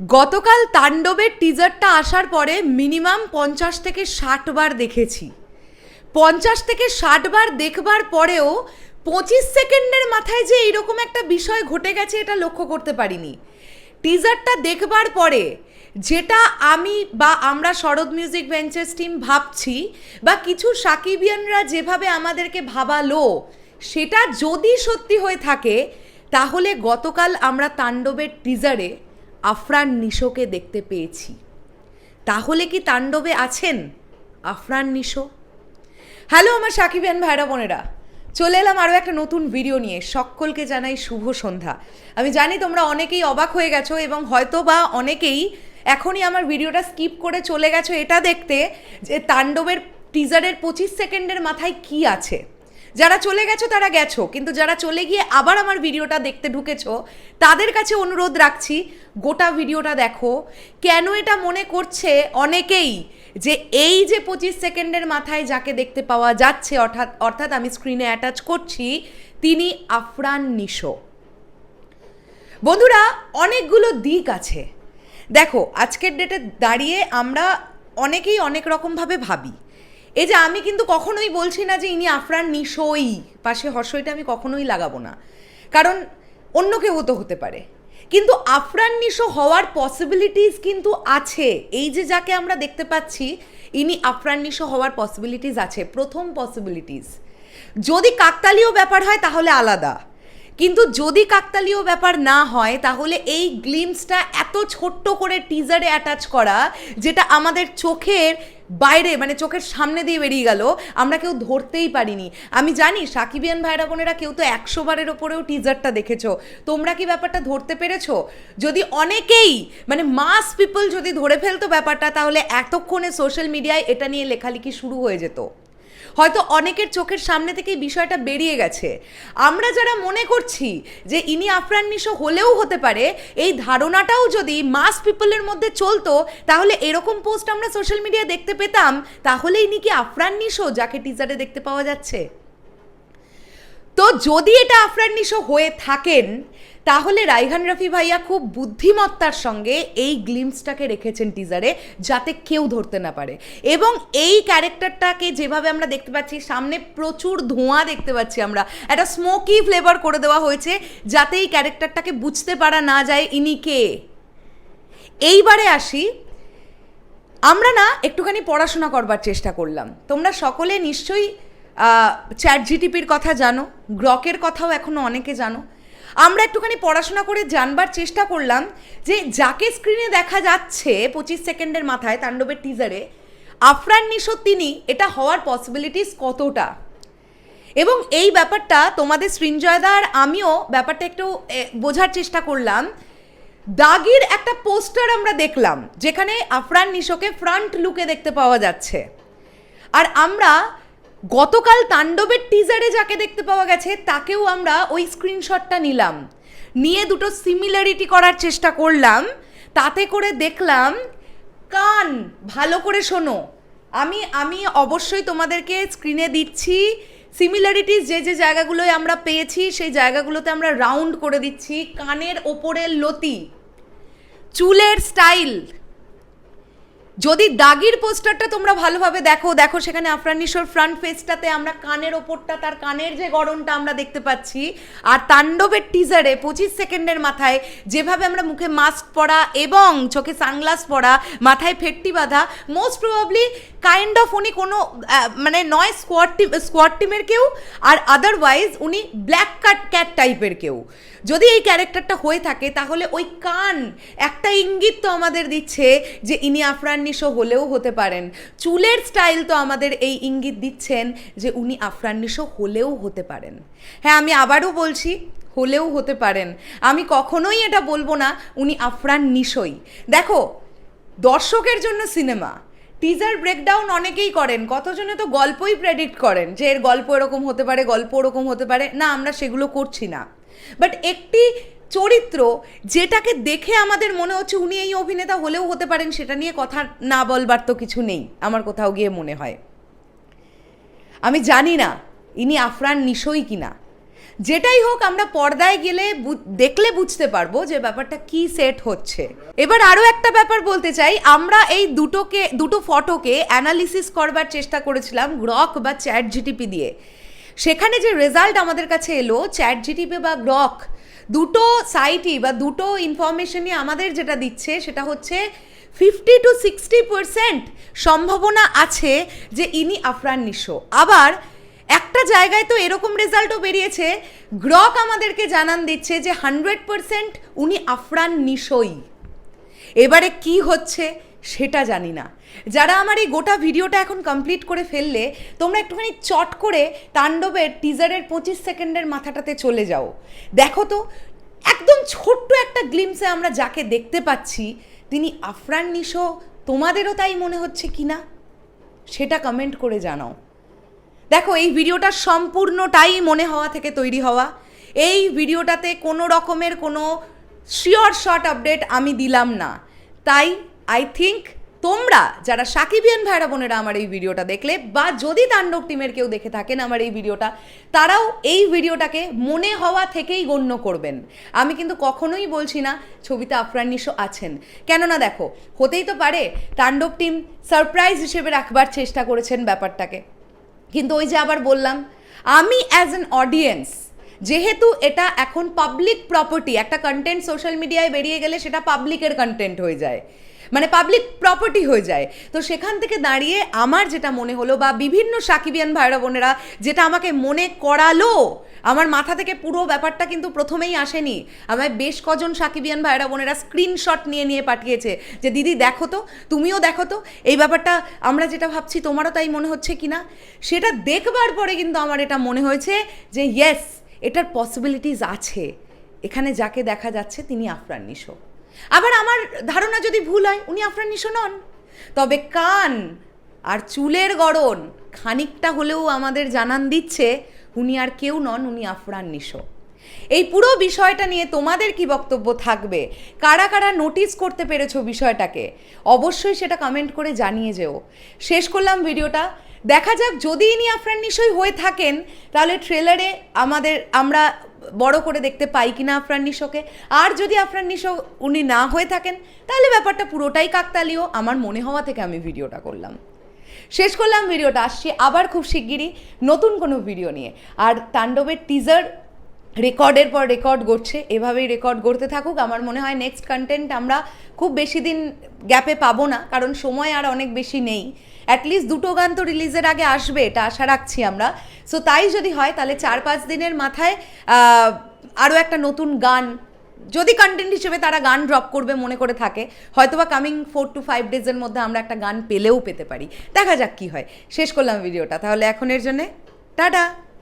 গতকাল তাণ্ডবের টিজারটা আসার পরে মিনিমাম পঞ্চাশ থেকে ষাট বার দেখেছি। পঞ্চাশ থেকে ষাট বার দেখবার পরেও পঁচিশ সেকেন্ডের মাথায় যে এইরকম একটা বিষয় ঘটে গেছে এটা লক্ষ্য করতে পারিনি। টিজারটা দেখবার পরে যেটা আমি বা আমরা শরৎ মিউজিক ভেঞ্চার্স টিম ভাবছি বা কিছু সাকিবিয়ানরা যেভাবে আমাদেরকে ভাবালো, সেটা যদি সত্যি হয়ে থাকে, তাহলে গতকাল আমরা তাণ্ডবের টিজারে আফরান নিশোকে দেখতে পেয়েছি। তাহলে কি তাণ্ডবে আছেন? আফরান নিশো। হ্যালো আমার সাকিবিয়ান ভাইরা বোনেরা, চলে এলাম আরও একটা নতুন ভিডিও নিয়ে। সকলকে জানাই শুভ সন্ধ্যা। আমি জানি তোমরা অনেকেই অবাক হয়ে গেছো এবং হয়তো বা অনেকেই এখনই আমার ভিডিওটা স্কিপ করে চলে গেছো এটা দেখতে যে তাণ্ডবের টিজারের পঁচিশ সেকেন্ডের মাথায় কি আছে। যারা চলে গেছো তারা গেছো, কিন্তু যারা চলে গিয়ে আবার আমার ভিডিওটা দেখতে ঢুকেছো, তাদের কাছে অনুরোধ রাখছি, গোটা ভিডিওটা দেখো। কেন এটা মনে করছে অনেকেই যে এই যে পঁচিশ সেকেন্ডের মাথায় যাকে দেখতে পাওয়া যাচ্ছে, অর্থাৎ অর্থাৎ আমি স্ক্রিনে অ্যাটাচ করছি, তিনি আফরান নিশো। বন্ধুরা, অনেকগুলো দিক আছে। দেখো, আজকের ডেটে দাঁড়িয়ে আমরা অনেকেই অনেক রকমভাবে ভাবি। এই যে আমি কিন্তু কখনোই বলছি না যে ইনি আফরান নিশোই, পাশে হর্ষইটা আমি কখনোই লাগাবো না। কারণ অন্য কেউ তো হতে পারে। কিন্তু আফরান নিশো হওয়ার পসিবিলিটিস কিন্তু আছে। এই যে যাকে আমরা দেখতে পাচ্ছি, ইনি আফরান নিশো হওয়ার পসিবিলিটিস আছে, প্রথম পসিবিলিটিস যদি কাকতালীয় ব্যাপার হয় তাহলে আলাদা। কিন্তু যদি কাকতালীয় ব্যাপার না হয়, তাহলে এই গ্লিমসটা এত ছোট্ট করে টিজারে অ্যাটাচ করা, যেটা আমাদের চোখের বাইরে মানে চোখের সামনে দিয়ে বেরিয়ে গেল, আমরা কেউ ধরতেই পারিনি। আমি জানি, সাকিবিয়ান ভাইরা বোনেরা কেউ তো একশো বারের ওপরেও টিজারটা দেখেছ। তোমরা কি ব্যাপারটা ধরতে পেরেছ? যদি অনেকেই মানে মাস পিপল যদি ধরে ফেলতো ব্যাপারটা, তাহলে এতক্ষণে সোশ্যাল মিডিয়ায় এটা নিয়ে লেখালেখি শুরু হয়ে যেত। হয়তো অনেকের চোখের সামনে থেকে বিষয়টা বেরিয়ে গেছে। আমরা যারা মনে করছি যে ইনি আফরান নিশো হলেও হতে পারে, এই ধারণাটাও যদি মাস পিপলের মধ্যে চলতো, তাহলে এরকম পোস্ট আমরা সোশ্যাল মিডিয়া দেখতে পেতাম, তাহলে ইনি কি আফরান নিশো যাকে টিজারে দেখতে পাওয়া যাচ্ছে? তো যদি এটা আফরান নিশো হয়ে থাকেন, তাহলে রাইহান রফি ভাইয়া খুব বুদ্ধিমত্তার সঙ্গে এই গ্লিমসটাকে রেখেছেন টিজারে যাতে কেউ ধরতে না পারে। এবং এই ক্যারেক্টারটাকে যেভাবে আমরা দেখতে পাচ্ছি, সামনে প্রচুর ধোঁয়া দেখতে পাচ্ছি আমরা। একটা স্মোকি ফ্লেভার করে দেওয়া হয়েছে, যাতে এই ক্যারেক্টারটাকে বুঝতে পারা না যায় ইনি কে। এইবারে আসি, আমরা না একটুখানি পড়াশোনা করবার চেষ্টা করলাম। তোমরা সকলে নিশ্চয়ই চ্যাট জিটিপির কথা জানো গ্রকের কথাও এখনও অনেকে জানো। আমরা একটুখানি পড়াশোনা করে জানবার চেষ্টা করলাম যে যাকে স্ক্রিনে দেখা যাচ্ছে পঁচিশ সেকেন্ডের মাথায় তাণ্ডবের টিজারে আফরান নিশো তিনি, এটা হওয়ার পসিবিলিটিস কতটা? এবং এই ব্যাপারটা তোমাদের সৃঞ্জয়দা আর আমিও ব্যাপারটা একটু বোঝার চেষ্টা করলাম। দাগির একটা পোস্টার আমরা দেখলাম, যেখানে আফরান নিশোকে ফ্রন্ট লুকে দেখতে পাওয়া যাচ্ছে। আর আমরা গতকাল তাণ্ডবের টিজারে যাকে দেখতে পাওয়া গেছে, তাকেও আমরা ওই স্ক্রিনশটটা নিলাম। নিয়ে দুটো সিমিলারিটি করার চেষ্টা করলাম। তাতে করে দেখলাম, কান, ভালো করে শোনো। আমি আমি অবশ্যই তোমাদেরকে স্ক্রিনে দিচ্ছি। সিমিলারিটিস যে যে জায়গাগুলোয় আমরা পেয়েছি, সেই জায়গাগুলোতে আমরা রাউন্ড করে দিচ্ছি। কানের ওপরের লতি, চুলের স্টাইল যদি দাগির পোস্টারটা তোমরা ভালোভাবে দেখো দেখো সেখানে আফরান নিশোর ফ্রন্ট ফেসটাতে আমরা কানের ওপরটা, তার কানের যে গরমটা আমরা দেখতে পাচ্ছি। আর তাণ্ডবের টিজারে পঁচিশ সেকেন্ডের মাথায় যেভাবে আমরা মুখে মাস্ক পরা এবং চোখে সানগ্লাস পরা, মাথায় ফেটটি বাঁধা মোস্ট প্রবাবলি কাইন্ড অফ উনি কোনো মানে নয় স্কোয়াড টিম স্কোয়াড টিমের কেউ, আর আদারওয়াইজ উনি ব্ল্যাক কাট ক্যাট টাইপের কেউ। যদি এই ক্যারেক্টারটা হয়ে থাকে, তাহলে ওই কান একটা ইঙ্গিত তো আমাদের দিচ্ছে যে ইনি আফরান নিশো হলেও হতে পারেন। চুলের স্টাইল তো আমাদের এই ইঙ্গিত দিচ্ছেন যে উনি আফরান নিশো হলেও হতে পারেন। হ্যাঁ আমি আবারও বলছি, হলেও হতে পারেন। আমি কখনোই এটা বলব না, উনি আফরান নিশোই দেখো, দর্শকের জন্য সিনেমা টিজার ব্রেকডাউন অনেকেই করেন, কতজনে তো গল্পই প্রেডিক্ট করেন যে এর গল্প এরকম হতে পারে, গল্প ওরকম হতে পারে। না, আমরা সেগুলো করছি না। বাট একটি চরিত্র যেটাকে দেখে আমাদের মনে হচ্ছে উনি এই অভিনেতা হলেও হতে পারেন, সেটা নিয়ে কথা না বলবার তো কিছু নেই, আমার কোথাও গিয়ে মনে হয়। আমি জানি না ইনি আফরান নিশোই কিনা। যেটাই হোক, আমরা পর্দায় গেলে দেখলে বুঝতে পারব যে ব্যাপারটা কি সেট হচ্ছে। এবার আরও একটা ব্যাপার বলতে চাই, আমরা এই দুটোকে, দুটো ফটোকে অ্যানালিসিস করবার চেষ্টা করেছিলাম গ্রক বা চ্যাট জিটিপি দিয়ে। সেখানে যে রেজাল্ট আমাদের কাছে এলো চ্যাট জিটিপি বা গ্রক দুটো সাইটই বা দুটো ইনফরমেশনই আমাদের যেটা দিচ্ছে, সেটা হচ্ছে ফিফটি টু সিক্সটি পার্সেন্ট সম্ভাবনা আছে যে ইনি আফরান নিশো। আবার একটা জায়গায় তো এরকম রেজাল্টও বেরিয়েছে, গ্রক আমাদেরকে জানান দিচ্ছে যে হান্ড্রেড পার্সেন্ট উনি আফরান নিশোই। এবারে কি হচ্ছে? সেটা জানি না। যারা আমার এই গোটা ভিডিওটা এখন কমপ্লিট করে ফেললে, তোমরা একটুখানি চট করে তাণ্ডবের টিজারের পঁচিশ সেকেন্ডের মাথাটাতে চলে যাও। দেখো তো, একদম ছোট্ট একটা গ্লিমসে আমরা যাকে দেখতে পাচ্ছি, তিনি আফরান নিশো, তোমাদেরও তাই মনে হচ্ছে কি না? সেটা কমেন্ট করে জানাও। দেখো, এই ভিডিওটা সম্পূর্ণটাই মনে হওয়া থেকে তৈরি হওয়া। এই ভিডিওটাতে কোনো রকমের কোনো শিওর শর্ট আপডেট আমি দিলাম না। তাই আই থিঙ্ক তোমরা যারা সাকিবিয়ান ভাইরা বোনেরা আমার এই ভিডিওটা দেখলে বা যদি তাণ্ডব টিমের কেউ দেখে থাকেন আমার এই ভিডিওটা, তারাও এই ভিডিওটাকে মনে হওয়া থেকেই গণ্য করবেন। আমি কিন্তু কখনোই বলছি না ছবিতে আফরান নিশো আছেন। কেননা দেখো, হতেই তো পারে তাণ্ডব টিম সারপ্রাইজ হিসেবে রাখবার চেষ্টা করেছেন ব্যাপারটাকে। কিন্তু ওই যে আবার বললাম, আমি অ্যাজ অ্যান অডিয়েন্স যেহেতু এটা এখন পাবলিক প্রপার্টি একটা কন্টেন্ট সোশ্যাল মিডিয়ায় বেরিয়ে গেলে সেটা পাবলিকের কন্টেন্ট হয়ে যায়। মানে পাবলিক প্রপার্টি হয়ে যায়। তো সেখান থেকে দাঁড়িয়ে আমার যেটা মনে হলো বা বিভিন্ন সাকিবিয়ান ভাইরা বোনেরা যেটা আমাকে মনে করালো, আমার মাথা থেকে পুরো ব্যাপারটা কিন্তু প্রথমেই আসেনি। আমায় বেশ কজন সাকিবিয়ান ভাইরা বোনেরা স্ক্রিনশট নিয়ে নিয়ে পাঠিয়েছে যে, দিদি দেখো তো, তুমিও দেখো তো, এই ব্যাপারটা আমরা যেটা ভাবছি তোমারও তাই মনে হচ্ছে কি না? সেটা দেখবার পরে কিন্তু আমার এটা মনে হয়েছে যে ইয়েস এটার পসিবিলিটিস আছে। এখানে যাকে দেখা যাচ্ছে তিনি আফরান নিশো। আবার আমার ধারণা যদি ভুল হয়, উনি আফরান নিশো নন। তবে কান আর চুলের গড়ন খানিকটা হলেও আমাদের জানান দিচ্ছে, উনি আর কেউ নন, উনি আফরান নিশো। এই পুরো বিষয়টা নিয়ে তোমাদের কি বক্তব্য থাকবে? কারা কারা নোটিস করতে পেরেছ বিষয়টাকে? অবশ্যই সেটা কমেন্ট করে জানিয়ে যেও। শেষ করলাম ভিডিওটা। দেখা যাক যদি ইনি আফরান নিশোই হয়ে থাকেন, তাহলে ট্রেলারে আমাদের, আমরা বড় করে দেখতে পাই কিনা আফরান নিশোকে। আর যদি আফরান নিশো উনি না হয়ে থাকেন, তাহলে ব্যাপারটা পুরোটাই কাকতালীয়। আমার মনে হওয়া থেকে আমি ভিডিওটা করলাম। শেষ করলাম ভিডিওটা। আসছি আবার খুব শিগগিরই নতুন কোনো ভিডিও নিয়ে। আর তাণ্ডবের টিজার রেকর্ডের পর রেকর্ড গড়ছে, এভাবেই রেকর্ড গড়তে থাকুক। আমার মনে হয় নেক্সট কন্টেন্ট আমরা খুব বেশি দিন গ্যাপে পাবো না, কারণ সময় আর অনেক বেশি নেই। অ্যাটলিস্ট দুটো গান তো রিলিজের আগে আসবে, এটা আশা রাখছি আমরা। সো তাই যদি হয়, তাহলে চার পাঁচ দিনের মাথায় আরও একটা নতুন গান, যদি কন্টেন্ট হিসেবে তারা গান ড্রপ করবে মনে করে থাকে, হয়তোবা কামিং ফোর টু ফাইভ ডেজের মধ্যে আমরা একটা গান পেলেও পেতে পারি। দেখা যাক কি হয়। শেষ করলাম ভিডিওটা, তাহলে এখনের জন্যে, টাটা!